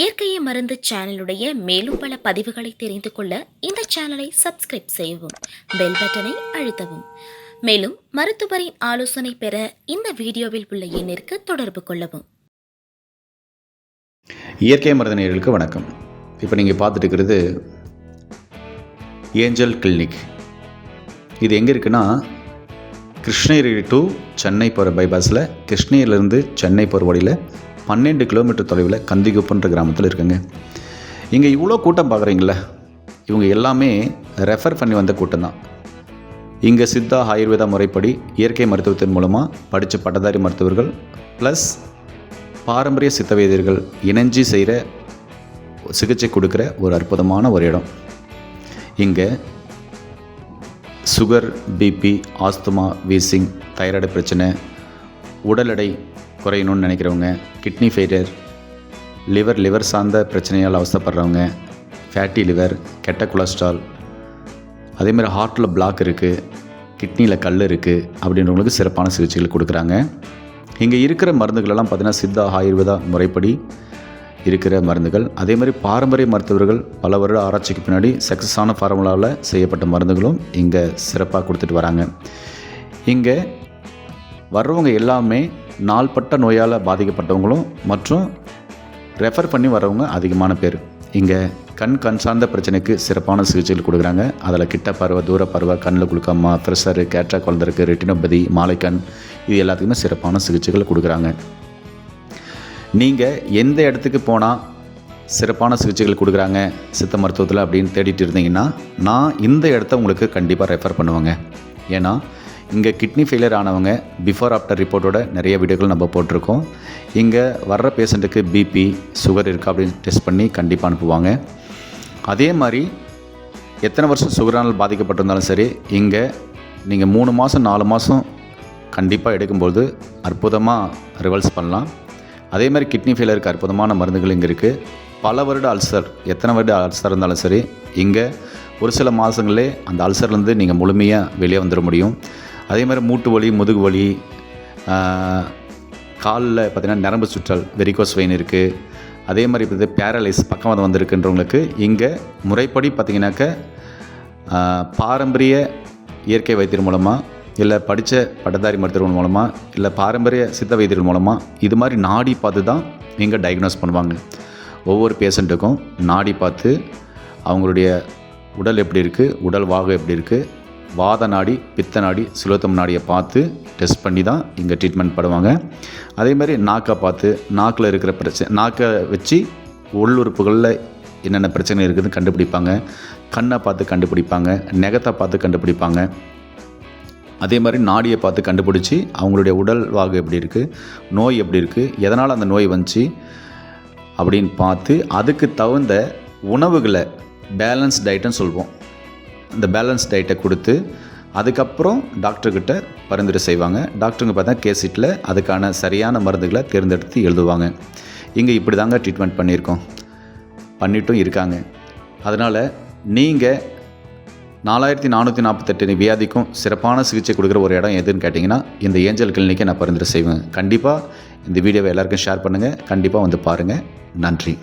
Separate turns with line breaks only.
இயற்கையை மருந்து சேனலுடைய மேலும் பல பதிவுகளை தெரிந்து கொள்ள இந்த சேனலை சப்ஸ்கிரைப் செய்யவும் பெல் பட்டனை அழுத்தவும். மேலும் மருத்துவரின் ஆலோசனை பெற இந்த வீடியோவில் உள்ள எண்ணிற்கு தொடர்பு கொள்ளவும்.
இயற்கை மருந்தினர்களுக்கு வணக்கம். இப்போ நீங்கள் பார்த்துட்டு இருக்கிறது ஏஞ்சல் கிளினிக். இது எங்கே இருக்குன்னா கிருஷ்ணகிரி டு சென்னை போகிற பைபாஸில் கிருஷ்ணகிரியிலேருந்து சென்னை போகிற வழியில் பன்னெண்டு கிலோமீட்டர் தொலைவில் கந்திகுப்பன்ற கிராமத்தில் இருக்குங்க. இங்கே இவ்வளோ கூட்டம் பார்க்குறீங்களே இவங்க எல்லாமே ரெஃபர் பண்ணி வந்த கூட்டம் தான். இங்கே சித்தா ஆயுர்வேதா முறைப்படி இயற்கை மருத்துவத்தின் மூலமாக படித்த பட்டதாரி மருத்துவர்கள் ப்ளஸ் பாரம்பரிய சித்த வைத்தியர்கள் இணைஞ்சி செய்கிற சிகிச்சை கொடுக்குற ஒரு அற்புதமான ஒரு இடம். இங்கே sugar BP asthma wheezing thyroid பிரச்சனை உடல் எடை குறையணும்னு நினைக்கிறவங்க கிட்னி ஃபெயிலியர் லிவர் லிவர் சார்ந்த பிரச்சனையால் அவசப்படுறவங்க ஃபேட்டி லிவர் கெட்ட கொலஸ்ட்ரால் அதேமாதிரி ஹார்ட்டில் பிளாக் இருக்குது கிட்னியில் கல் இருக்குது அப்படின்றவங்களுக்கு சிறப்பான சிகிச்சைகள் கொடுக்குறாங்க. இங்கே இருக்கிற மருந்துகளெல்லாம் பார்த்திங்கன்னா சித்தா ஆயுர்வேதா முறைப்படி இருக்கிற மருந்துகள். அதே மாதிரி பாரம்பரிய மருத்துவர்கள் பல வருட ஆராய்ச்சிக்கு பின்னாடி சக்ஸஸான ஃபார்முலாவில் செய்யப்பட்ட மருந்துகளும் இங்கே சிறப்பாக கொடுத்துட்டு வராங்க. இங்கே வர்றவங்க எல்லாமே நாள்பட்ட நோயால் பாதிக்கப்பட்டவங்களும் மற்றும் ரெஃபர் பண்ணி வரவங்க அதிகமான பேர். இங்கே கண் கண் சார்ந்த பிரச்சனைக்கு சிறப்பான சிகிச்சைகள் கொடுக்குறாங்க. அதில் கிட்ட பருவ தூர பருவ கண்ணில் குளுக்கம்மா ப்ரெஷரு கேட்ரா குழந்தைருக்கு ரெட்டினோபதி மாலைக்கண் இது எல்லாத்துக்குமே சிறப்பான சிகிச்சைகள் கொடுக்குறாங்க. நீங்கள் எந்த இடத்துக்கு போனால் சிறப்பான சிகிச்சைகள் கொடுக்குறாங்க சித்த மருத்துவத்தில் அப்படின்னு தேடிட்டு இருந்தீங்கன்னா நான் இந்த இடத்த உங்களுக்கு கண்டிப்பாக ரெஃபர் பண்ணுவேங்க. ஏன்னா இங்கே கிட்னி ஃபெயிலியர் ஆனவங்க பிஃபோர் ஆஃப்டர் ரிப்போர்ட்டோட நிறைய வீடியோக்கள் நம்ம போட்டிருக்கோம். இங்கே வர்ற பேஷண்ட்டுக்கு பிபி சுகர் இருக்கா அப்படின்னு டெஸ்ட் பண்ணி கண்டிப்பாக அனுப்புவாங்க. அதே மாதிரி எத்தனை வருஷம் சுகரானால் பாதிக்கப்பட்டிருந்தாலும் சரி இங்கே நீங்கள் மூணு மாதம் நாலு மாதம் கண்டிப்பாக எடுக்கும்போது அற்புதமாக ரிவல்ஸ் பண்ணலாம். அதே மாதிரி கிட்னி ஃபெயிலருக்கு அற்புதமான மருந்துகள் இங்கே இருக்குது பல வருட அல்சர் எத்தனை வருட அல்சர் இருந்தாலும் சரி இங்கே ஒரு சில மாதங்களே அந்த அல்சர்லேருந்து நீங்கள் முழுமையாக வெளியே வந்துட முடியும். அதே மாதிரி மூட்டு வலி முதுகு வலி காலில் பார்த்திங்கன்னா நரம்பு சுற்றல் வெரிகோஸ் வெயின் இருக்குது அதே மாதிரி இப்போ பேரலைஸ் பக்கவாதம் வந்திருக்குன்றவங்களுக்கு இங்கே முறைப்படி பார்த்திங்கனாக்க பாரம்பரிய இயற்கை வைத்தியம் மூலமாக இல்லை படித்த பட்டதாரி மருத்துவர்கள் மூலமாக இல்லை பாரம்பரிய சித்த வைத்தியர்கள் மூலமாக இது மாதிரி நாடி பார்த்து தான் இங்கே டயக்னோஸ் பண்ணுவாங்க. ஒவ்வொரு பேஷண்ட்டுக்கும் நாடி பார்த்து அவங்களுடைய உடல் எப்படி இருக்குது உடல் வாகம் எப்படி இருக்குது வாத நாடி பித்த நாடி சுலோத்தம் நாடியை பார்த்து டெஸ்ட் பண்ணி தான் இங்கே ட்ரீட்மெண்ட் பண்ணுவாங்க. அதே மாதிரி நாக்கை பார்த்து நாக்கில் இருக்கிற பிரச்சனை நாக்கை வச்சு உள்ளுறுப்புகளில் என்னென்ன பிரச்சனை இருக்குதுன்னு கண்டுபிடிப்பாங்க. கண்ணை பார்த்து கண்டுபிடிப்பாங்க நெகத்தை பார்த்து கண்டுபிடிப்பாங்க. அதே மாதிரி நாடியை பார்த்து கண்டுபிடிச்சி அவங்களுடைய உடல் வாகு எப்படி இருக்குது நோய் எப்படி இருக்குது எதனால் அந்த நோய் வந்துச்சு அப்படின்னு பார்த்து அதுக்கு தகுந்த உணவுகளை பேலன்ஸ் டயட்டுன்னு சொல்வோம். இந்த பேலன்ஸ் டயட்டை கொடுத்து அதுக்கப்புறம் டாக்டர்கிட்ட பரிந்துரை செய்வாங்க. டாக்டருங்க பார்த்தா கேசிட்டில் அதுக்கான சரியான மருந்துகளை தேர்ந்தெடுத்து எழுதுவாங்க. இங்கே இப்படி தாங்க ட்ரீட்மெண்ட் பண்ணியிருக்கோம். பண்ணிட்டும் இருக்காங்க. அதனால் நீங்கள் நாலாயிரத்தி நானூற்றி நாற்பத்தெட்டு வியாதிக்கும் சிறப்பான சிகிச்சை கொடுக்குற ஒரு இடம் எதுன்னு கேட்டிங்கன்னா இந்த ஏஞ்சல் கிளினிக்கை நான் பரிந்துரை செய்வேன். கண்டிப்பாக இந்த வீடியோவை எல்லாருக்கும் ஷேர் பண்ணுங்கள் கண்டிப்பாக வந்து பாருங்கள் நன்றி.